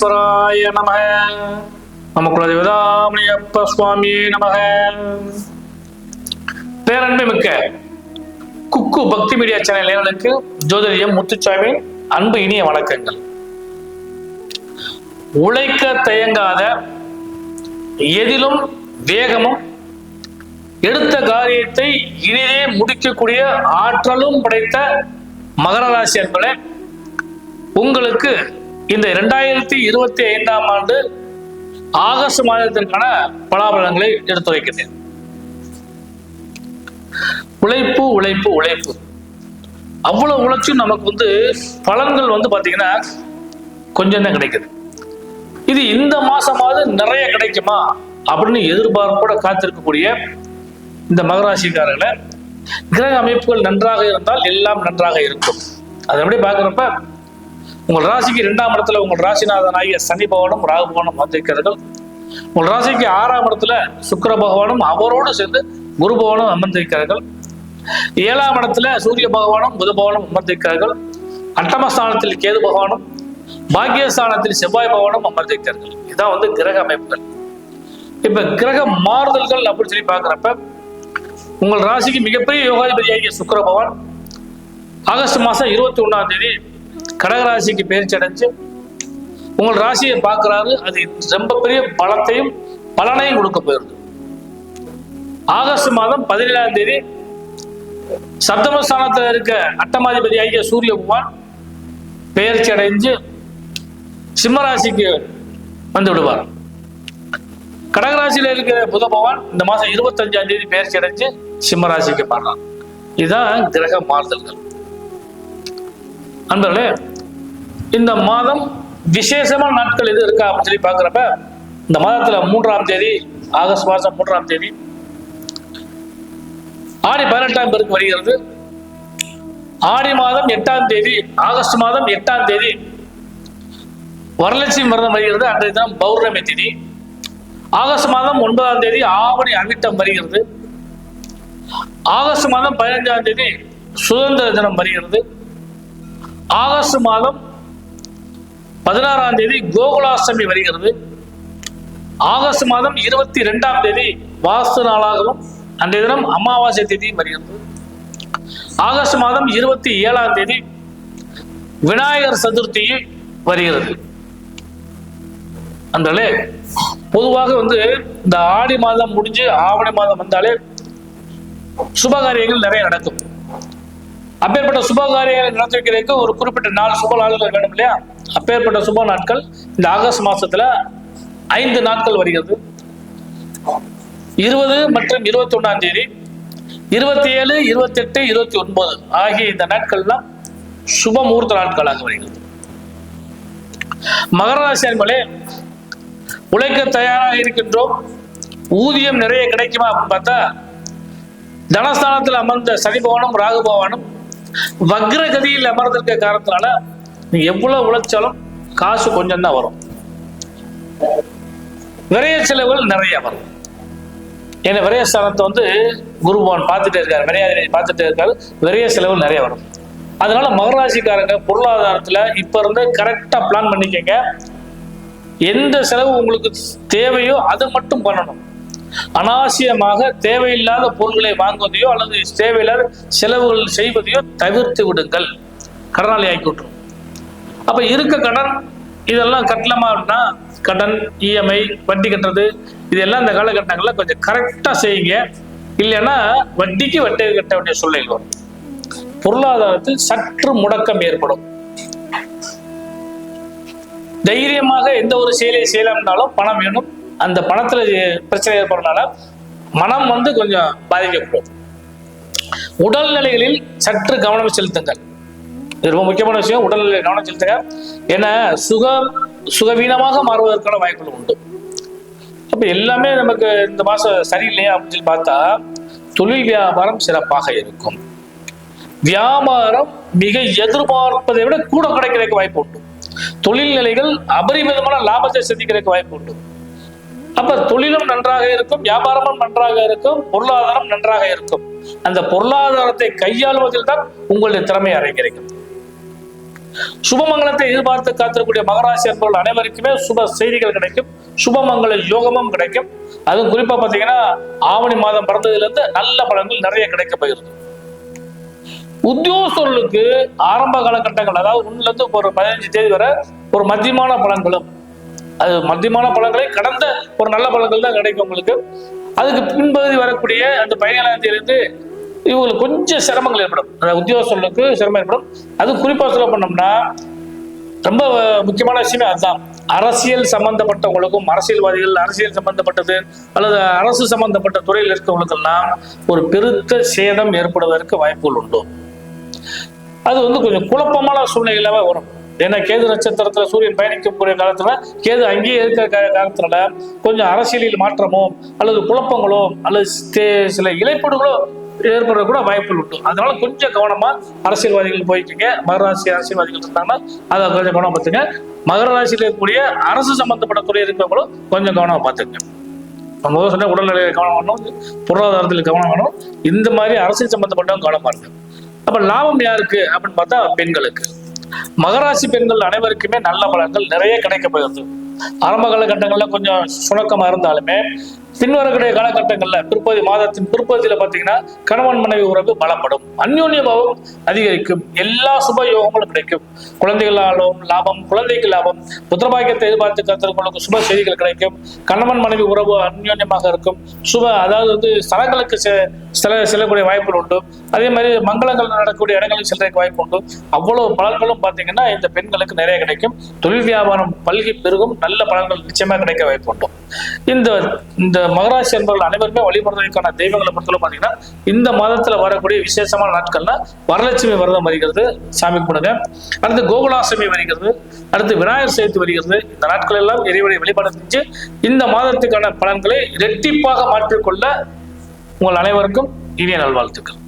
விக்னேஸ்வராய நம நம குலதேவதாமணியப்ப சுவாமியே நமக. பேரன்பு மிக்க குக்கு பக்தி மீடியா சேனல் நேயர்களுக்கு ஜோதிரியம் முத்துச்சாமி அன்பு இனிய வணக்கங்கள். உழைக்க தயங்காத எதிலும் வேகமும் எடுத்த காரியத்தை இனிதே முடிக்கக்கூடிய ஆற்றலும் படைத்த மகர ராசி என்பதை உங்களுக்கு இந்த இரண்டாயிரத்தி இருபத்தி ஐந்தாம் ஆண்டு ஆகஸ்ட் மாதத்திற்கான பலாபலங்களை எடுத்துரைக்கிறேன் உழைப்பு உழைப்பு உழைப்பு. அவ்வளவு உழைச்சும் நமக்கு வந்து பலன்கள் வந்து பாத்தீங்கன்னா கொஞ்சம் தான் கிடைக்குது. இது இந்த மாசமாவது நிறைய கிடைக்குமா? அப்படின்னு எதிர்பார்ப்போட காத்திருக்கக்கூடிய இந்த மகராசிக்காரர்களை கிரக அமைப்புகள் நன்றாக இருந்தால் எல்லாம் நன்றாக இருக்கும். அது எப்படி பார்க்குறப்ப உங்கள் ராசிக்கு இரண்டாம் இடத்துல உங்கள் ராசிநாதனாகிய சனி பகவானும் ராகு பகவானும் வந்திருக்கிறார்கள். உங்கள் ராசிக்கு ஆறாம் இடத்துல சுக்கர பகவானும் அவரோடு சேர்ந்து குரு பகவானும் அமர்ந்திருக்கிறார்கள். ஏழாம் இடத்துல சூரிய பகவானும் புத பகவானும் அமர்ந்திருக்கிறார்கள். அட்டமஸ்தானத்தில் கேது பகவானும் பாக்கியஸ்தானத்தில் செவ்வாய் பகவானும் அமர்ந்திருக்கிறார்கள். இதான் வந்து கிரக அமைப்புகள். இப்ப கிரக மாறுதல்கள் அப்படின்னு சொல்லி பார்க்குறப்ப உங்கள் ராசிக்கு மிகப்பெரிய யோகாதிபதியாகிய சுக்கர பகவான் ஆகஸ்ட் மாசம் இருபத்தி ஒன்னாம் தேதி கடகராசிக்கு பயிற்சி அடைஞ்சு உங்கள் ராசியை பார்க்கிறாரு அது ரொம்ப பெரிய பலத்தையும் பலனையும் கொடுக்க போயிருது ஆகஸ்ட் மாதம் பதினேழாம் தேதி சப்தமஸ்தானத்தில் இருக்க அட்டமாதிபதி ஆகிய சூரிய பெயர்ச்சி அடைஞ்சு சிம்மராசிக்கு வந்து விடுவார். கடகராசியில இருக்கிற புத பகவான் இந்த மாசம் இருபத்தஞ்சாம் தேதி பெயர்ச்சி அடைஞ்சு சிம்மராசிக்கு மாறுறான் இதுதான் கிரக மாறுதல்கள். அன்பர்களே இந்த மாதம் விசேஷமான நாட்கள் எது இருக்கா அப்படின்னு சொல்லி பார்க்குறப்ப இந்த மாதத்துல மூன்றாம் தேதி ஆகஸ்ட் மாதம் மூன்றாம் தேதி ஆடி பதினெட்டாம் பேருக்கு வருகிறது. ஆடி மாதம் எட்டாம் தேதி ஆகஸ்ட் மாதம் எட்டாம் தேதி வரலட்சுமி விரதம் வருகிறது. அன்றைய தினம் பௌர்ணமி தேதி. ஆகஸ்ட் மாதம் ஒன்பதாம் தேதி ஆவணி அமிட்டம் வருகிறது. ஆகஸ்ட் மாதம் பதினைஞ்சாம் தேதி சுதந்திர தினம் வருகிறது. ஆகஸ்ட் மாதம் பதினாறாம் தேதி கோகுலாஷ்டமி வருகிறது. ஆகஸ்ட் மாதம் இருபத்தி ரெண்டாம் தேதி வாஸ்து நாளாகவும் அன்றைய தினம் அமாவாசை தேதியும் வருகிறது. ஆகஸ்ட் மாதம் இருபத்தி ஏழாம் தேதி விநாயகர் சதுர்த்தி வருகிறது. அன்றே பொதுவாக வந்து இந்த ஆடி மாதம் முடிஞ்சு ஆவணி மாதம் வந்தாலே சுபகாரியங்கள் நிறைய நடக்கும். அப்பேற்பட்ட சுபகாரியங்களை நடத்தி வைக்கிறதுக்கு ஒரு குறிப்பிட்ட நாள் சுப நாள்கள் வேணும் இல்லையா? அப்பேற்பட்ட சுப நாட்கள் இந்த ஆகஸ்ட் மாசத்துல ஐந்து நாட்கள் வருகிறது. இருபது மற்றும் இருபத்தி ஒன்றாம் தேதி இருபத்தி ஏழு இருபத்தி எட்டு இருபத்தி ஒன்பது ஆகிய இந்த நாட்கள்லாம் சுப முகூர்த்த நாட்களாக வருகிறது. மகர ராசி அன்பளே உழைக்க தயாராக இருக்கின்றோம். ஊதியம் நிறைய கிடைக்குமா அப்படின்னு பார்த்தா தனஸ்தானத்தில் அமர்ந்த சனி பவனும் ராகு பவனும் வக்ரகதியில் அமர்ந்திருக்க காரணத்தினால நீ எவ்வளவு உழைச்சாலும் காசு கொஞ்சம் தான் வரும். விரைய செலவுகள் நிறைய வரும். ஏன்னா விரைய ஸ்தானத்தை வந்து குருபவன் பார்த்துட்டே இருக்காரு விரையாதிரி பார்த்துட்டே இருக்காரு விரைய செலவுகள் நிறைய வரும். அதனால மகராசிக்காரங்க பொருளாதாரத்துல இப்ப இருந்து கரெக்டா பிளான் பண்ணிக்கங்க. எந்த செலவு உங்களுக்கு தேவையோ அதை மட்டும் பண்ணணும். அனாவசியமாக தேவையில்லாத பொருட்களை வாங்குவதையோ அல்லது தேவையில்லாத செலவுகள் செய்வதையோ தவிர்த்து விடுங்கள். கடனாளி ஆக்கி விட்டுரும். அப்ப இருக்க கடன் இதெல்லாம் கட்டலாமா அப்படின்னா கடன் இஎம்ஐ வட்டி கட்டுறது இதெல்லாம் இந்த காலகட்டங்களில் கொஞ்சம் கரெக்டாக செய்யுங்க. இல்லைன்னா வட்டிக்கு வட்டி கட்ட வேண்டிய சூழ்நிலை வரும். பொருளாதாரத்தில் சற்று முடக்கம் ஏற்படும். தைரியமாக எந்த ஒரு செயலை செய்யலாம்னாலும் பணம் வேணும். அந்த பணத்துல பிரச்சனை ஏற்படுறதுனால மனம் வந்து கொஞ்சம் பாதிக்கப்படும். உடல்நிலைகளில் சற்று கவனம் செலுத்துங்கள். இது ரொம்ப முக்கியமான விஷயம். உடல்நிலை கவனம் செலுத்துங்க ஏன்னா சுக சுகவீனமாக மாறுவதற்கான வாய்ப்புகள் உண்டு. அப்ப எல்லாமே நமக்கு இந்த மாசம் சரியில்லையா அப்படின்னு சொல்லி பார்த்தா தொழில் வியாபாரம் சிறப்பாக இருக்கும். வியாபாரம் மிக எதிர்பார்ப்பதை விட கூட கிடைக்கிறதுக்கு வாய்ப்பு உண்டு. தொழில் நிலைகள் அபரிமிதமான லாபத்தை சந்திக்கிறதுக்கு வாய்ப்பு உண்டு. அப்ப தொழிலும் நன்றாக இருக்கும் வியாபாரமும் நன்றாக இருக்கும் பொருளாதாரம் நன்றாக இருக்கும். அந்த பொருளாதாரத்தை கையாளுவதில் தான் உங்களுடைய திறமை அடைக்கிறீங்க சுபமங்கலத்தை எதிர்பார்த்து காத்திருக்கக்கூடிய மகராசி என்பவர்கள் அனைவருக்குமே சுப செய்திகள் கிடைக்கும். சுபமங்கல யோகமும் கிடைக்கும். அதுவும் குறிப்பா பாத்தீங்கன்னா ஆவணி மாதம் பிறந்ததுலேருந்து நல்ல பலன்கள் நிறைய கிடைக்க போகிறது. உத்தியோகஸ்தர்களுக்கு ஆரம்ப காலகட்டங்கள் அதாவது ஒண்ணுல இருந்து ஒரு பதினஞ்சு தேதி வரை ஒரு மத்தியமான பலன்களும். அது மத்தியமான பலன்களை கடந்த ஒரு நல்ல பலன்கள் தான் கிடைக்கும் உங்களுக்கு. அதுக்கு பின்பகுதி வரக்கூடிய அந்த பதினேழாம் தேதியிலிருந்து இவங்களுக்கு கொஞ்சம் சிரமங்கள் ஏற்படும். அதாவது உத்தியோகஸ்தர்களுக்கு சிரமம் ஏற்படும். அது குறிப்பாக சொல்ல பண்ணோம்னா ரொம்ப முக்கியமான விஷயமே அதுதான். அரசியல் சம்பந்தப்பட்டவங்களுக்கும் அரசியல்வாதிகள் அரசியல் சம்பந்தப்பட்டது அல்லது அரசு சம்பந்தப்பட்ட துறையில் இருக்கவங்களுக்கெல்லாம் ஒரு பெருத்த சேதம் ஏற்படுவதற்கு வாய்ப்புகள் உண்டு. அது வந்து கொஞ்சம் குழப்பமான சூழ்நிலையிலாவே வரும். ஏன்னா கேது நட்சத்திரத்துல சூரியன் பயணிக்கக்கூடிய காலத்துல கேது அங்கேயே இருக்கிற காலத்துல கொஞ்சம் அரசியலில் மாற்றமோ அல்லது குழப்பங்களோ அல்லது சில இழைப்பீடுகளோ ஏற்பட கூட வாய்ப்புகள் உண்டு. அதனால கொஞ்சம் கவனமா அரசியல்வாதிகள் போயிட்டுங்க மகராசி அரசியல்வாதிகள் இருந்தாங்கன்னா அதை கொஞ்சம் கவனம் பார்த்துங்க. மகர ராசியில் இருக்கக்கூடிய அரசு சம்பந்தப்பட்ட துறை இருக்கிறவங்களும் கொஞ்சம் கவனமா பார்த்துங்க. நம்ம சொன்ன உடல்நிலையில கவனம் வேணும் பொருளாதாரத்தில் கவனம் வேணும் இந்த மாதிரி அரசியல் சம்பந்தப்பட்டவங்க கவனமா இருக்கு அப்ப லாபம் யாருக்கு அப்படின்னு பார்த்தா பெண்களுக்கு. மகராசி பெண்கள் அனைவருக்குமே நல்ல பலன்கள் நிறைய கிடைக்க போகிறது. ஆரம்ப காலகட்டங்கள்ல கொஞ்சம் சுணக்கமா இருந்தாலுமே பின்வரக்கூடிய காலகட்டங்கள்ல பிற்பகுதி மாதத்தின் பிற்பதியில பாத்தீங்கன்னா கணவன் மனைவி உறவு பலப்படும். அந்யோன்ய பாவம் அதிகரிக்கும். எல்லா சுப யோகங்களும் கிடைக்கும். குழந்தைகளாலும் லாபம் குழந்தைக்கு லாபம் புத்திரபாக்கியத்தை எதிர்பார்த்து கருத்தவங்களுக்கு சுப செய்திகள் கிடைக்கும். கணவன் மனைவி உறவு அந்யோன்யமாக இருக்கும். சுப அதாவது வந்து ஸ்தலங்களுக்கு சில செல்லக்கூடிய வாய்ப்புகள் உண்டு. அதே மாதிரி மங்களங்கள் நடக்கக்கூடிய இடங்களில் செல்றதுக்கு வாய்ப்பு உண்டு. அவ்வளவு பலன்களும் பார்த்தீங்கன்னா இந்த பெண்களுக்கு நிறைய கிடைக்கும். தொழில் வியாபாரம் பல்கி பெருகும். நல்ல பலன்கள் நிச்சயமாக கிடைக்க வாய்ப்பு உண்டு. இந்த இந்த மகராசி என்பவர்கள் அனைவருமே வழிபடுறதுக்கான தெய்வங்களை பொறுத்தவரை பார்த்தீங்கன்னா இந்த மாதத்துல வரக்கூடிய விசேஷமான நாட்கள்னா வரலட்சுமி விரதம் வருகிறது. சாமி கும்பிடுங்க. அடுத்து கோகுலாசமி வருகிறது. அடுத்து விநாயகர் சதுர்த்தி வருகிறது. இந்த நாட்கள் எல்லாம் இறைவனை வழிபாடு செஞ்சு இந்த மாதத்துக்கான பலன்களை இரட்டிப்பாக மாற்றிக்கொள்ள உங்கள் அனைவருக்கும் இனிய நல்வாழ்த்துக்கள்.